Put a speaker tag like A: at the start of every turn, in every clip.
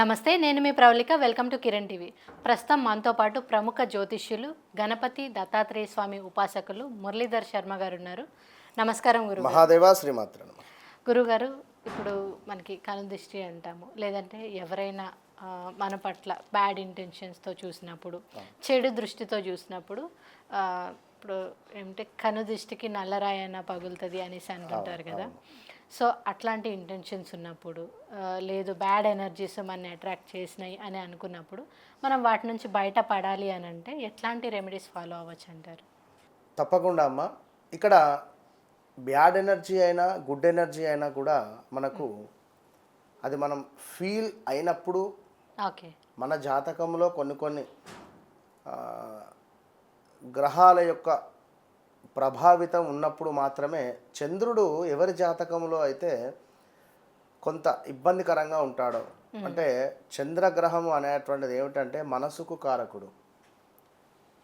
A: నమస్తే నేను మీ Pravalika. Welcome to Kiran TV. ప్రస్తుతం మనతో పాటు ప్రముఖ జ్యోతిష్యులు గణపతి దత్తాత్రేయ స్వామి ఉపాసకులు మురళీధర్ శర్మ గారు ఉన్నారు నమస్కారం గురు
B: మహాదేవ శ్రీమాత్ర.
A: గురుగారు ఇప్పుడు మనకి కనుదృష్టి అంటాము. లేదంటే ఎవరైనా మన పట్ల బ్యాడ్ ఇంటెన్షన్స్తో చూసినప్పుడు చెడు దృష్టితో చూసినప్పుడు ఇప్పుడు ఏమిటి కనుదృష్టికి నల్లరాయన పగులుతుంది అనేసి అంటుంటారు కదా. సో అట్లాంటి ఇంటెన్షన్స్ ఉన్నప్పుడు లేదు బ్యాడ్ ఎనర్జీస్ మనని అట్రాక్ట్ చేసినాయి అని అనుకున్నప్పుడు మనం వాటి నుంచి బయటపడాలి అని అంటే ఎట్లాంటి రెమెడీస్ ఫాలో అవ్వచ్చు అంటారు?
B: తప్పకుండా అమ్మ. ఇక్కడ బ్యాడ్ ఎనర్జీ అయినా గుడ్ ఎనర్జీ అయినా కూడా మనకు అది మనం ఫీల్ అయినప్పుడు
A: ఓకే.
B: మన జాతకంలో కొన్ని కొన్ని గ్రహాల యొక్క ప్రభావితం ఉన్నప్పుడు మాత్రమే చంద్రుడు ఎవరి జాతకంలో అయితే కొంత ఇబ్బందికరంగా ఉంటాడో అంటే చంద్రగ్రహం అనేటువంటిది ఏమిటంటే మనసుకు కారకుడు.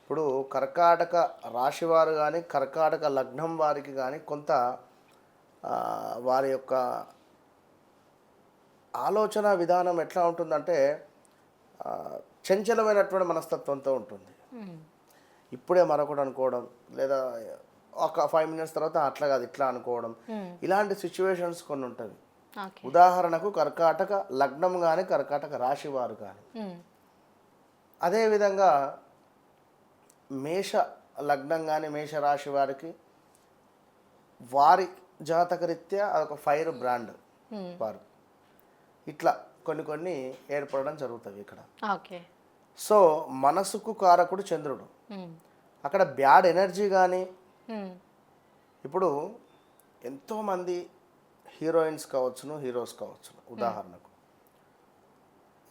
B: ఇప్పుడు కర్కాటక రాశివారు కానీ కర్కాటక లగ్నం వారికి కానీ కొంత వారి యొక్క ఆలోచన విధానం ఎట్లా ఉంటుందంటే చంచలమైనటువంటి మనస్తత్వంతో ఉంటుంది. ఇప్పుడే మరొకటి అనుకోవడం లేదా ఒక ఫైవ్ మినిట్స్ తర్వాత అట్లా కాదు ఇట్లా అనుకోవడం
A: మ్మ్.
B: ఇలాంటి సిచ్యువేషన్స్ కొన్ని ఉంటుంది ఉదాహరణకు కర్కాటక లగ్నం కానీ కర్కాటక రాశి వారు కానీ
A: మ్మ్.
B: అదేవిధంగా మేష లగ్నం కానీ మేష రాశి వారికి వారి జాతకరీత్యా అదొక ఫైర్ బ్రాండ్
A: మ్మ్.
B: వారు ఇట్లా కొన్ని కొన్ని ఏర్పడడం జరుగుతుంది ఇక్కడ సో మనసుకు కారకుడు చంద్రుడు. అక్కడ బ్యాడ్ ఎనర్జీ కానీ. ఇప్పుడు ఎంతోమంది హీరోయిన్స్ కావచ్చును హీరోస్ కావచ్చును ఉదాహరణకు.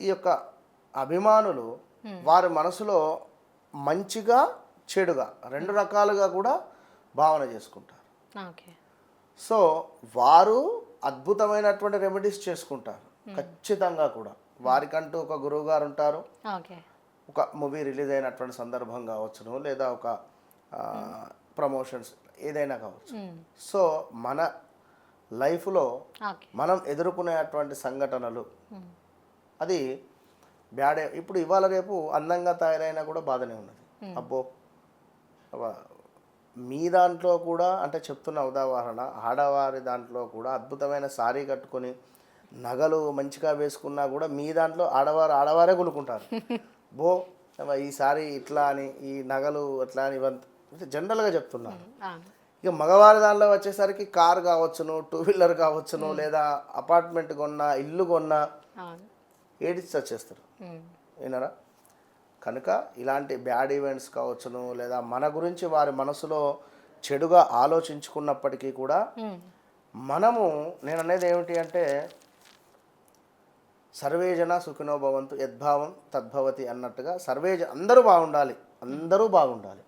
B: ఈ యొక్క అభిమానులు వారి మనసులో మంచిగా చెడుగా రెండు రకాలుగా కూడా భావన చేసుకుంటారు.
A: ఓకే.
B: సో వారు అద్భుతమైనటువంటి రెమెడీస్ చేసుకుంటారు. ఖచ్చితంగా కూడా. వారికంటూ ఒక గురువు గారు ఉంటారు ఒక మూవీ రిలీజ్ అయినటువంటి సందర్భం కావచ్చును లేదా ఒక ప్రమోషన్స్ ఏదైనా కావచ్చు.
A: మ్మ్.
B: సో మన లైఫ్లో మనం ఎదుర్కొనేటువంటి సంఘటనలు
A: మ్మ్.
B: అది బ్యాడే ఇప్పుడు ఇవాళ రేపు అందంగా తయారైనా కూడా బాధనే ఉన్నది. అబ్బో! అబ్బా, మీ దాంట్లో కూడా అంటే చెప్తున్న ఉదాహరణ ఆడవారి దాంట్లో కూడా అద్భుతమైన సారీ కట్టుకొని నగలు మంచిగా వేసుకున్నా కూడా మీ దాంట్లో ఆడవారు ఆడవారే కొనుక్కుంటారు. బో! ఈ సారీ ఇట్లా అని ఈ నగలు అట్లా అని ఇవంతా జనరల్గా చెప్తున్నాను
A: అవును.
B: ఇక మగవారి దానిలో వచ్చేసరికి కార్ కావచ్చును టూ వీలర్ కావచ్చును లేదా అపార్ట్మెంట్ కొన్నా ఇల్లు కొన్నా ఏడిచి వచ్చేస్తారు. వినరా కనుక ఇలాంటి బ్యాడ్ ఈవెంట్స్ కావచ్చును లేదా మన గురించి వారి మనసులో చెడుగా ఆలోచించుకున్నప్పటికీ కూడా. మనము నేను అనేది ఏమిటి అంటే సర్వేజన సుఖినో భవంతు యద్భావం తద్భవతి అన్నట్టుగా సర్వేజ అందరూ బాగుండాలి. అందరూ బాగుండాలి.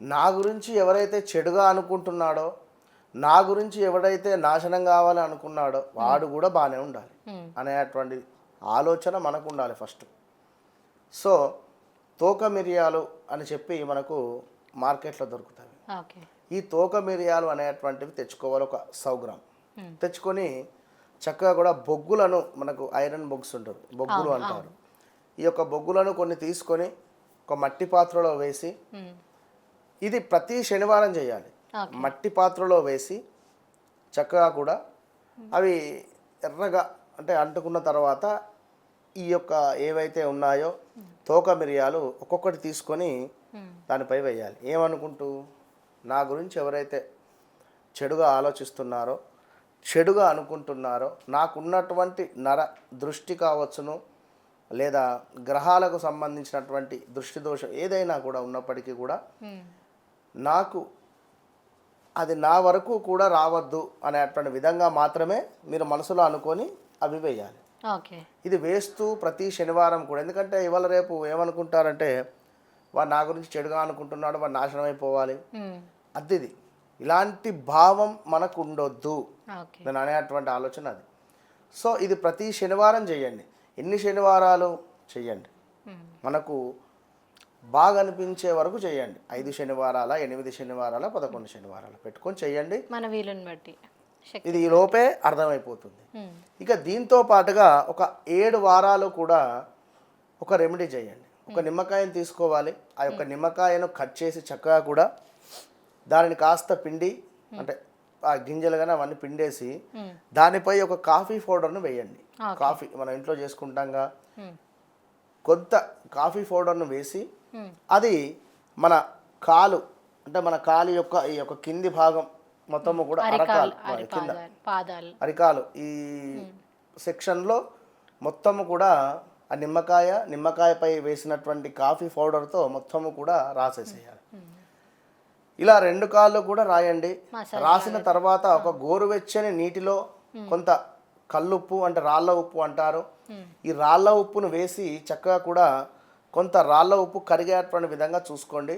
B: నా గురించి ఎవరైతే చెడుగా అనుకుంటున్నాడో నా గురించి ఎవడైతే నాశనం కావాలని అనుకున్నాడో వాడు కూడా బాగానే ఉండాలి
A: మ్మ్.
B: అనేటువంటి ఆలోచన మనకు ఉండాలి ఫస్ట్. సో తోక మిరియాలు అని చెప్పి మనకు మార్కెట్లో దొరుకుతాయి. ఈ తోక మిరియాలు అనేటువంటివి తెచ్చుకోవాలి ఒక సౌ గ్రామ్.
A: మ్మ్.
B: తెచ్చుకొని చక్కగా కూడా బొగ్గులను మనకు ఐరన్ బొగ్స్ ఉంటుంది బొగ్గులు అంటారు. ఈ యొక్క బొగ్గులను కొన్ని తీసుకొని ఒక మట్టి పాత్రలో వేసి. ఇది ప్రతి శనివారం చేయాలి మట్టి పాత్రలో వేసి చక్కగా కూడా అవి ఎర్రగా అంటే అంటుకున్న తర్వాత ఈ యొక్క ఏవైతే ఉన్నాయో తోక మిరియాలు ఒక్కొక్కటి తీసుకొని. దానిపై వేయాలి ఏమనుకుంటూ నా గురించి ఎవరైతే చెడుగా ఆలోచిస్తున్నారో చెడుగా అనుకుంటున్నారో నాకున్నటువంటి నర దృష్టి కావచ్చును లేదా గ్రహాలకు సంబంధించినటువంటి దృష్టి దోషం ఏదైనా కూడా ఉన్నప్పటికీ కూడా. నాకు అది నా వరకు కూడా రావద్దు అనేటువంటి విధంగా మాత్రమే మీరు మనసులో అనుకొని అవి వేయాలి. ఇది వేస్తూ ప్రతి శనివారం కూడా. ఎందుకంటే ఇవాళ రేపు ఏమనుకుంటారంటే వాడు నా గురించి చెడుగా అనుకుంటున్నాడు వాడు నాశనం అయిపోవాలి. అద్దిది ఇలాంటి భావం మనకు ఉండొద్దు. నేను అనేటువంటి ఆలోచన అది. సో ఇది ప్రతి శనివారం చేయండి. ఎన్ని శనివారాలు చేయండి.
A: మ్మ్.
B: మనకు బాగా అనిపించే వరకు చేయండి. ఐదు శనివారాల ఎనిమిది శనివారాల పదకొండు శనివారాల పెట్టుకొని చేయండి.
A: మన వీలుని బట్టి.
B: ఇది ఈ లోపే అర్థమైపోతుంది. ఇక దీంతో పాటుగా ఒక ఏడు వారాలు కూడా ఒక రెమెడీ చేయండి. ఒక నిమ్మకాయను తీసుకోవాలి. ఆ యొక్క నిమ్మకాయను కట్ చేసి చక్కగా కూడా దానిని కాస్త పిండి అంటే ఆ గింజలు కానీ అవన్నీ పిండేసి దానిపై ఒక కాఫీ పౌడర్ను వేయండి. కాఫీ మనం ఇంట్లో చేసుకుంటాంగా కొంత కాఫీ పౌడర్ను వేసి అది మన కాలు అంటే మన కాలు యొక్క ఈ యొక్క కింది భాగం మొత్తము కూడా
A: అరికాలు
B: కింద అరికాలు. ఈ సెక్షన్లో మొత్తము కూడా ఆ నిమ్మకాయ నిమ్మకాయపై వేసినటువంటి కాఫీ పౌడర్తో మొత్తము కూడా రాసేసేయాలి. ఇలా రెండు కాళ్ళు కూడా రాయండి. రాసిన తర్వాత ఒక గోరువెచ్చని నీటిలో కొంత కల్లుప్పు అంటే రాళ్ళ ఉప్పు అంటారు. ఈ రాళ్ళ ఉప్పును వేసి చక్కగా కూడా కొంత రాళ్ళ ఉప్పు కరిగేటువంటి విధంగా చూసుకోండి.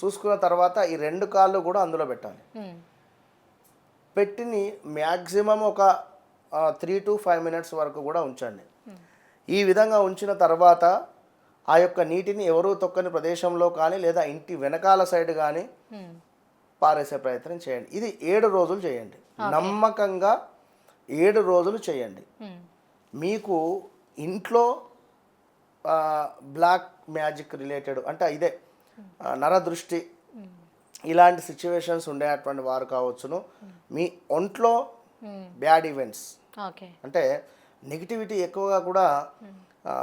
B: చూసుకున్న తర్వాత ఈ రెండు కాళ్ళు కూడా అందులో పెట్టాలి. పెట్టిని మ్యాక్సిమం ఒక త్రీ టు ఫైవ్ మినిట్స్ వరకు కూడా ఉంచండి. ఈ విధంగా ఉంచిన తర్వాత ఆ యొక్క నీటిని ఎవరూ తొక్కని ప్రదేశంలో కానీ లేదా ఇంటి వెనకాల సైడ్ కానీ పారేసే ప్రయత్నం చేయండి. ఇది ఏడు రోజులు చేయండి. నమ్మకంగా ఏడు రోజులు చేయండి. మీకు ఇంట్లో బ్లాక్ మ్యాజిక్ రిలేటెడ్ అంటే ఇదే నరదృష్టి. ఇలాంటి సిచ్యువేషన్స్ ఉండేటువంటి వారు కావచ్చును. మీ ఒంట్లో బ్యాడ్ ఈవెంట్స్. అంటే నెగిటివిటీ ఎక్కువగా కూడా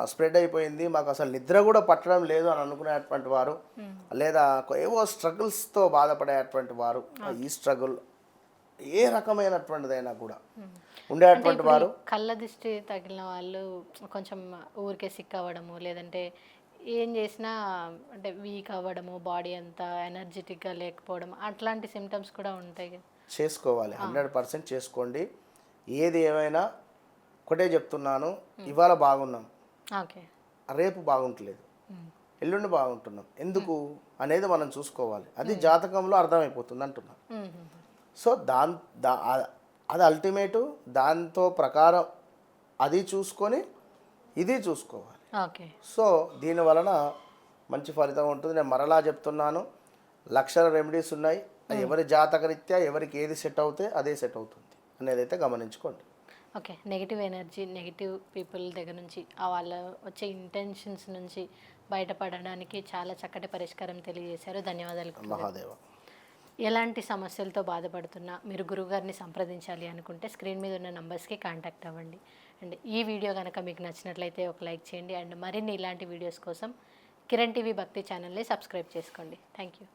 B: స్ప్రెడ్ అయిపోయింది. మాకు అసలు నిద్ర కూడా పట్టడం లేదు అని అనుకునేటువంటి వారు లేదా ఏవో స్ట్రగుల్స్తో బాధపడేటువంటి వారు ఈ స్ట్రగుల్ ఏ రకమైనటువంటిదైనా కూడా. ఉండేటువంటి వారు
A: కళ్ళ దిష్టి తగిలిన వాళ్ళు కొంచెం ఊరికే సిక్ అవ్వడము లేదంటే ఏం చేసినా అంటే వీక్ అవ్వడము బాడీ అంతా ఎనర్జెటిక్గా లేకపోవడం అట్లాంటి సిమ్టమ్స్ కూడా ఉంటాయి కదా.
B: చేసుకోవాలి. హండ్రెడ్ పర్సెంట్ చేసుకోండి. ఏది ఏమైనా ఒకటే చెప్తున్నాను ఇవాళ బాగున్నాం.
A: ఓకే.
B: రేపు బాగుంటలేదు. ఎల్లుండి బాగుంటున్నాం. ఎందుకు అనేది మనం చూసుకోవాలి. అది జాతకంలో అర్థమైపోతుంది అంటున్నాను సో దాన్ దా అది అల్టిమేటు దాంతో ప్రకారం అది చూసుకొని ఇది చూసుకోవాలి.
A: ఓకే.
B: సో దీని వలన మంచి ఫలితం ఉంటుంది. నేను మరలా చెప్తున్నాను. లక్షల రెమెడీస్ ఉన్నాయి. ఎవరి జాతకరీత్యా ఎవరికి ఏది సెట్ అవుతే అదే సెట్ అవుతుంది అనేది అయితే గమనించుకోండి.
A: Okay. Negative energy negative people దగ్గర నుంచి ఆ వాళ్ళ వచ్చే ఇంటెన్షన్స్ నుంచి బయటపడడానికి చాలా చక్కటి పరిష్కారం తెలియజేశారు. ధన్యవాదాలు.
B: మహాదేవ.
A: ఎలాంటి సమస్యలతో బాధపడుతున్నా మీరు గురువుగారిని సంప్రదించాలి అనుకుంటే స్క్రీన్ మీద ఉన్న నంబర్స్కి కాంటాక్ట్ అవ్వండి. అండ్ ఈ వీడియో కనుక మీకు నచ్చినట్లయితే ఒక లైక్ చేయండి. అండ్ మరిన్ని ఇలాంటి వీడియోస్ కోసం కిరణ్ టీవీ భక్తి ఛానల్ని సబ్స్క్రైబ్ చేసుకోండి. Thank you.